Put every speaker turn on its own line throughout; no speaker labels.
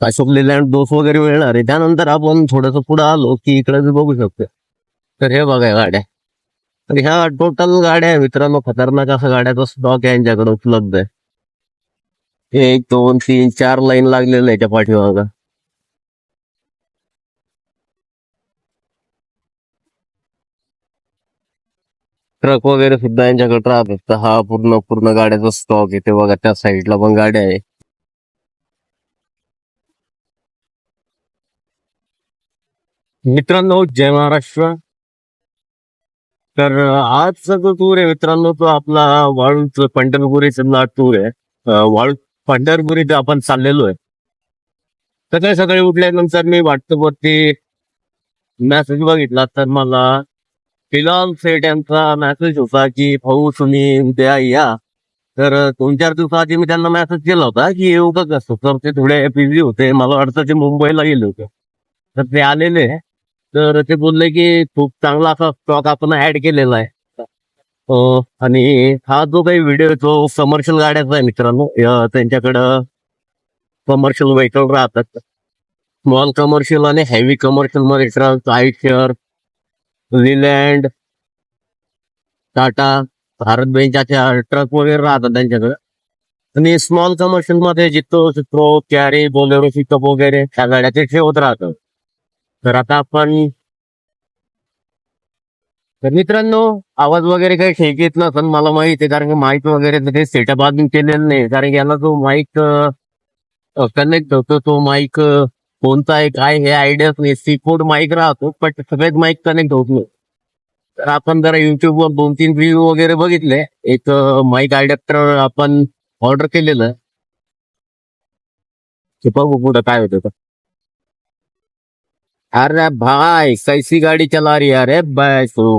Ashok Leyland Dost वगैरे मिळणार आहे. त्यानंतर आपण थोडस पुढे आलो की इकडे बघू शकतो. तर हे बघा गाड्या. तर ह्या टोटल गाड्या मित्रांनो खतरनाक असं गाड्याचा स्टॉक आहे यांच्याकडे उपलब्ध आहे. एक दोन तीन चार लाईन लागलेलं आहे त्या पाठीमागा. ट्रक वगैरे सुद्धा यांच्याकडे राहत असतं. हा पूर्ण पूर्ण गाड्याचा स्टॉक आहे. ते बघा त्या साईडला पण गाड्या आहे. मित्रांनो जय महाराष्ट्र. तर आजचा जो टूर आहे मित्रांनो तो आपला वाळूच पंढरपुरीचा टूर आहे वाळू पंढरपुरी ते आपण चाललेलो आहे. सकाळी सकाळी उठल्यानंतर मी व्हॉट्सअपवरती मेसेज बघितला तर मला फिलहाल सेठ यांचा मेसेज होता की भाऊ तुम्ही उद्या या. तर दोन चार दिवसाआधी मी त्यांना मेसेज केला होता की येऊ का कसं? तर ते थोडे बिझी होते. मला वाटतं ते मुंबईला गेले होते. तर ते आलेले. तर ते बोलले की खूप चांगला असा स्टॉक आपण ऍड केलेला आहे. आणि हा जो काही व्हिडिओ तो कमर्शियल गाड्याचा आहे मित्रांनो. त्यांच्याकडं कमर्शियल व्हेकल राहतात. स्मॉल कमर्शियल आणि हेवी कमर्शियलमध्ये आयशर लिलँड टाटा भारत बेंचाच्या ट्रक वगैरे राहतात त्यांच्याकडे. आणि स्मॉल कमर्शियलमध्ये जितो चित्रो कॅरी बोलेरो पिकअप वगैरे त्या गाड्या ते ठेवत राहतात. तर आता आपण तर मित्रांनो आवाज वगैरे काही ठीक येत नसन मला माहीत आहे कारण की माईक वगैरे ते सेटअप अजून केलेलं नाही. कारण याला जो माईक कनेक्ट होतो तो माईक कोणता आहे काय हे आयडियाच नाही. सी कोड माईक राहतो पण सगळेच माईक कनेक्ट होत नाही. तर आपण जरा युट्यूबवर दोन तीन व्ह्यू वगैरे बघितले. एक माईक अडॅप्टर आपण ऑर्डर केलेलं. ते बघू पुढं काय होतं. अरे भाई कैसी गाडी चला रही अरे बाय सो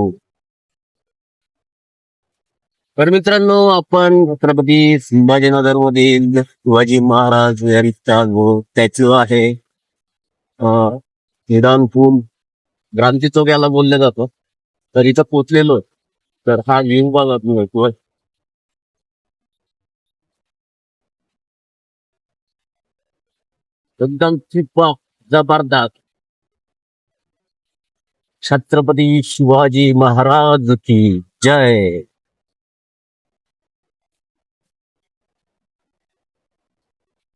तर मित्रांनो आपण छत्रपती संभाजीनगर मधील शिवाजी महाराज यांचा जो स्टॅच्यू आहे निदान पूल क्रांती चौक याला बोललं जातो. तर इथं पोचलेलो तर हा व्ह्यू बघा तुम्ही. एकदम चिपक जबरदस्त. छत्रपती शिवाजी महाराज की जय.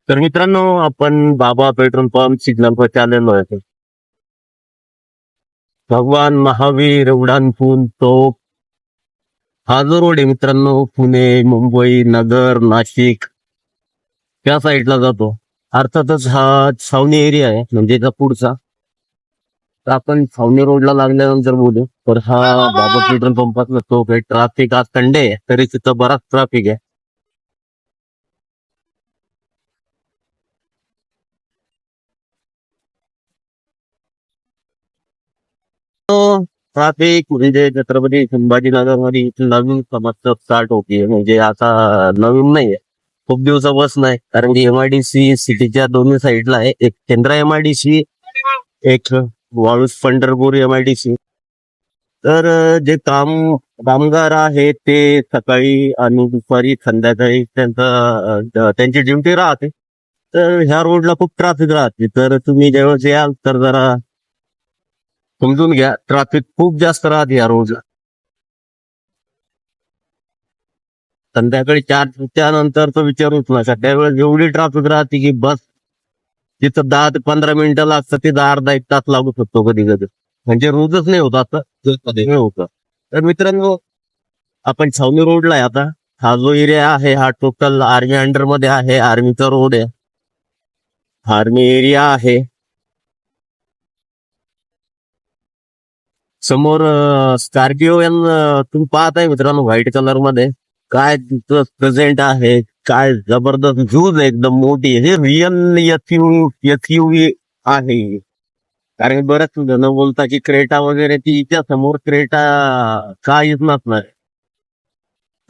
तर मित्रांनो आपण बाबा पेट्रोल पंप सिग्नल पर आलेलो आहे. भगवान महावीर उड्डाणपूल चौक. हा जो रोड आहे मित्रांनो पुणे मुंबई नगर नाशिक त्या साईडला जातो. अर्थातच हा छावणी एरिया आहे म्हणजे पुढचा. तर आपण छावणी रोडला लागल्यानंतर बोलू तर हा बाबा पेट्रोल पंपातला तो काही ट्राफिक आज संडे आहे तरी तिथं बराच ट्राफिक आहे. ट्राफिक म्हणजे छत्रपती संभाजीनगरमध्ये इथं नवीन समस्या स्टार्ट होतीये. म्हणजे आता नवीन नाहीये. खूप दिवसापासून आहे कारण की एमआयडीसी सिटीच्या दोन्ही साईडला आहे. एक केंद्र एमआयडीसी एक Waluj Pandharpur M I D C तर जे काम कामगार आहेत ते सकाळी आणि दुपारी संध्याकाळी त्यांचा त्यांची ड्युटी राहते. तर ह्या रोडला खूप ट्रॅफिक राहते. तर तुम्ही जेव्हा याल तर जरा समजून घ्या ट्रॅफिक खूप जास्त राहते या रोडला. संध्याकाळी चार त्यानंतर तो विचारूच नका. त्यावेळेस एवढी ट्रॅफिक राहते की बस तिथं दहा ते पंधरा मिनिटं लागतात तिथं अर्धा एक तास लागू शकतो कधी कधी म्हणजे रोजच नाही होत आता कधी नाही. होत. तर मित्रांनो आपण छावणी रोडला आहे आता. हा जो एरिया आहे हा टोटल आर्मी अंडरमध्ये आहे. आर्मीचा रोड आहे. आर्मी एरिया आहे. समोर स्कॉर्पिओ तुम्ही पाहताय मित्रांनो व्हाईट कलरमध्ये. काय प्रेझेंट आहे? काय जबरदस्त झूज एकदम मोठी हे रिअल एसयूव्ही आहे. कारण बरेच जण बोलता की क्रेटा वगैरे ती हिच्या समोर क्रेटा काहीच नसणार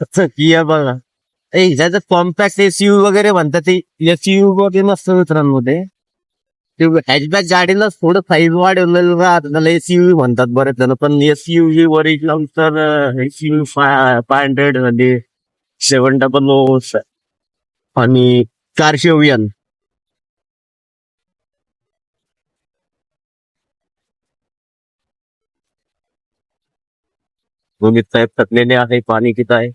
तसं की बघा. ए ह्याच्यात कॉम्पॅक्ट एसयू वगैरे म्हणतात ते एसयू वगैरे नसतं मित्रांनो ते. हॅचबॅक गाडीला थोडं साईज वाढवलेलं राहतं. त्याला एसयूव्ही म्हणतात बरेच जण. पण एसयूव्ही ओरिजिनल तर एसयूव्ही फाय फाय हंड्रेडमध्ये सेवन डबल ओ आणि चारशे व्यन रोहित साहेब तकलेले आहे पाणी किती आहे.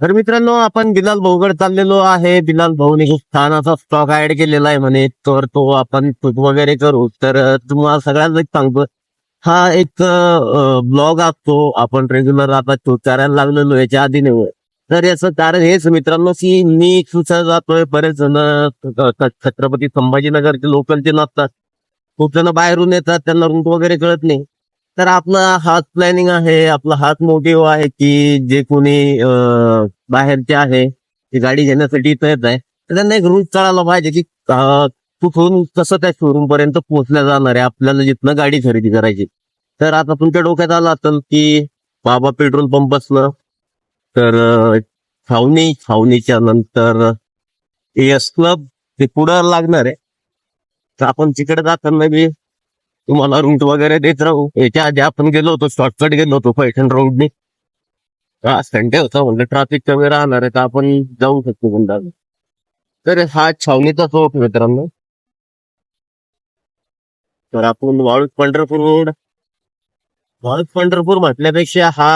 तर मित्रांनो आपण बिलाल भाऊकडे चाललेलो आहे. बिलाल भाऊने खूप छान असा स्टॉक ऍड केलेला आहे म्हणे. तर तो आपण शूट वगैरे करू. तर तुम्हाला सगळ्यांना एक सांगतो. हा एक ब्लॉग असतो. आपण रेग्युलर आता शूट करायला लागलेलो याच्या आधी नाही तर याचं कारण हेच मित्रांनो की मी सुद्धा जातोय. बरेच जण छत्रपती संभाजीनगरचे लोकलचे नसतात खूप जण बाहेरून येतात. त्यांना रूट वगैरे कळत नाही. तर आपला हाच प्लॅनिंग आहे आपला हाच मोटिव्ह आहे की जे कोणी बाहेरचे आहे ते गाडी घेण्यासाठी इथं येत आहे. तर त्यांना एक रूट कळायला पाहिजे की कुठून कसं त्या शोरूम पर्यंत पोहोचल्या जाणार आहे आपल्याला जिथनं गाडी खरेदी करायची. तर आता तुमच्या डोक्यात आलं असेल की बाबा पेट्रोल पंप असलं तर छावणी छावणीच्या नंतर एस क्लब ते पुढं लागणार आहे. तर आपण तिकडे जाताना बी तुम्हाला रूट वगैरे देत राहू. याच्या आधी आपण गेलो होतो शॉर्टकट गेलो होतो पैठण रोडने संडे होता म्हणलं ट्रॅफिक कमी राहणार आहे तर आपण जाऊ शकतो पुन्हा तर हा छावणीचा चौक मित्रांनो. तर आपण वाळूज पंढरपूर रोड वाळूज पंढरपूर म्हटल्यापेक्षा हा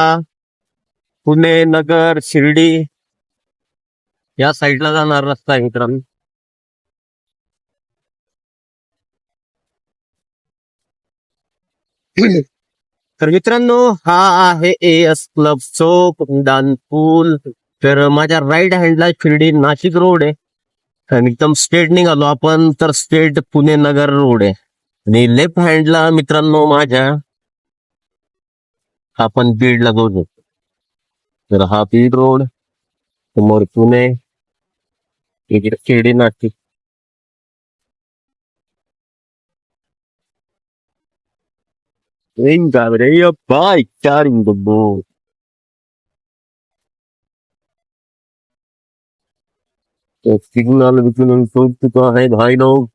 पुणे नगर शिर्डी या साईडला जाणार रस्ता आहे मित्रांनो. तर मित्रांनो हा आहे एस क्लब चौक दानपूल तर माझ्या राईट हँडला शिर्डी नाशिक रोड आहे. आणि एकदम स्टेट निघालो आपण तर स्टेट पुणे नगर रोड आहे. आणि लेफ्ट हँडला मित्रांनो माझ्या आपण बीडला जाऊ शकतो तर हा बीड रोड समोर Pune Shirdi Nashik. Venga, Brea, vai, caramba, bom. तो सिग्नल विग्नल सोच चुका है भाई लोग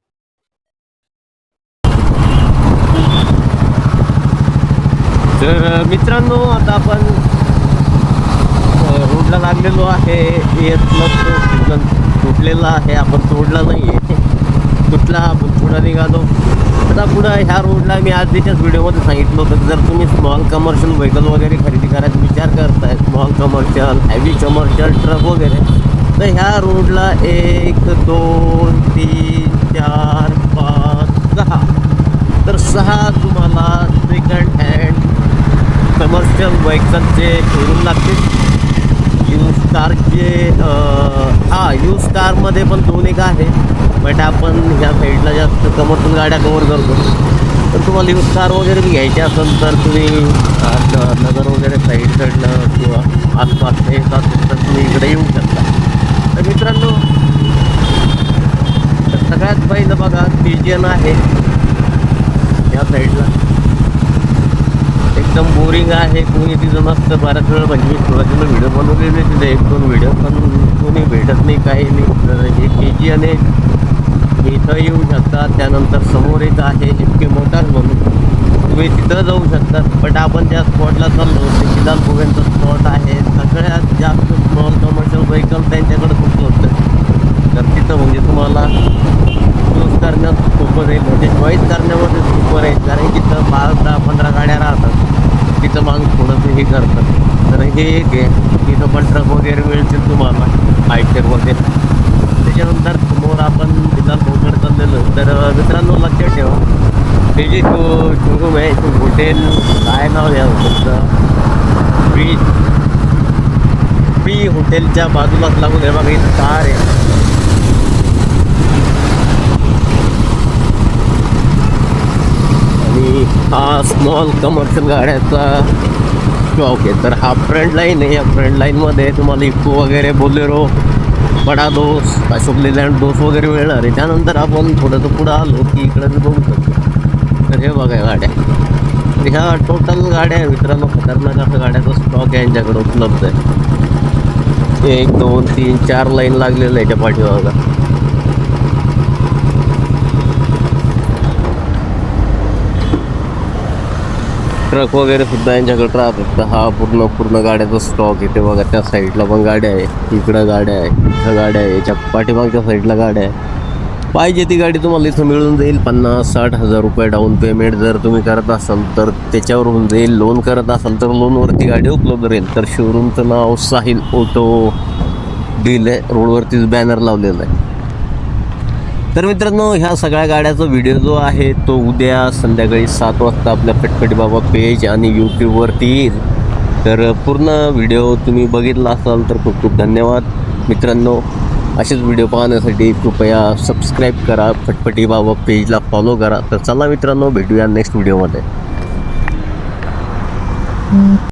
तर मित्रांनो आता आपण रोडला लागलेलो आहे. एअर सिग्नल तुटलेला आहे. आपण सोडला नाहीये. कुठला आपण निघालो? आता पुढं ह्या रोडला मी आज त्याच्याच व्हिडिओमध्ये सांगितलं होतं जर तुम्ही स्मॉल कमर्शियल व्हेकल वगैरे खरेदी करायचा विचार करताय small commercial heavy commercial truck वगैरे तर ह्या रोडला एक दोन तीन चार पाच सहा. तर सहा तुम्हाला सेकंड हँड कमर्शियल व्हेकलचे शोरूम लागतील. यूज कारचे हा यूज कारमध्ये पण दोन एक आहे. बट आपण ह्या साईडला जास्त समोरतून गाड्या कव्हर करतो. तर तुम्हाला यू कार वगैरे बी असेल तर तुम्ही नगर वगैरे साईड साईडनं किंवा आसपास येत असेल तर तुम्ही इकडे येऊ शकता. तर मित्रांनो तर सगळ्यात पहिलं बघा पीजीएन आहे. या साईडला. एकदम बोरिंग आहे. कोणी तिथं नसतं बऱ्याच वेळ म्हणजे मी सुरुवातीला व्हिडिओ बनवलेले तिथे. एक दोन व्हिडिओ पण कोणी भेटत नाही काही नाही. तर हे के जी आणि इथं येऊ शकता त्यानंतर समोर एक आहे इतके मोटार म्हणून. तुम्ही तिथं जाऊ शकता बट आपण त्या स्पॉटला चाललो ते किदान भोगेंचा स्पॉट आहे. सगळ्यात जास्त स्मॉल कमर्शियल व्हेकल त्यांच्याकडे खूप होतं तर तिथं म्हणजे तुम्हाला चूज करण्यात सोपं राहील म्हणजे चॉईस करण्यामध्ये सोपं राहील कारण की तिथं पाच दहा पंधरा गाड्या राहतात. तिथं माणूस थोडंसं हे करतात. तर हे एक आहे. तिथं पण ट्रक वगैरे मिळतील तुम्हाला. हायटेक वगैरे. त्याच्यानंतर समोर आपण विधान पोकड चाललेलो. तर मित्रांनो लक्षात ठेवा. हे जे शो शोरूम आहे तो हॉटेल काय नाव आहे हॉटेलचं पी फ्री हॉटेलच्या बाजूलाच लागून आहे बघा इथं कार आहे. आणि हा स्मॉल कमर्शियल गाड्याचा शॉप आहे. तर हा फ्रंट लाईन आहे. या फ्रंट लाईनमध्ये तुम्हाला इको वगैरे बोलेरो बडा दोस अशोक लेलँड दोस वगैरे मिळणार आहे. त्यानंतर आपण थोडंसं पुढं आलो की इकडं बघू शकतो. तर हे बघा गाड्या. ह्या टोटल गाड्या आहे मित्रांनो खतरनाक असं गाड्याचा स्टॉक आहे यांच्याकडे उपलब्ध आहे. एक दोन तीन चार लाईन लागलेलं आहे याच्या पाठीमागं. ट्रक वगैरे सुद्धा यांच्याकडे राहतात हा पूर्ण पूर्ण गाड्याचा स्टॉक इथे बघा त्या साईडला पण गाड्या आहे. इकडं गाड्या आहे. इथं गाड्या आहे. याच्या पाठीमागच्या साईडला गाड्या आहे. पाहिजे ती गाडी तुम्हाला इथं मिळून जाईल. पन्नास साठ हजार रुपये डाऊन पेमेंट जर तुम्ही करत असाल तर त्याच्यावर होऊन जाईल लोन करत असाल तर लोनवरती गाडी उपलब्ध राहील. तर शोरूमचं नाव साहिल ऑटो डील आहे रोडवरतीच बॅनर लावलेला आहे. तर मित्रांनो ह्या सगळ्या गाड्याचा व्हिडिओ जो आहे तो उद्या संध्याकाळी सात वाजता आपल्या फटफटी बाबा पेज आणि यूट्यूबवरती येईल. तर पूर्ण व्हिडिओ तुम्ही बघितला असाल तर खूप खूप धन्यवाद. मित्रांनो असेच व्हिडिओ पाहण्यासाठी कृपया सबस्क्राईब करा फटफटी बाबा पेजला फॉलो करा. तर चला मित्रांनो भेटूया नेक्स्ट व्हिडिओमध्ये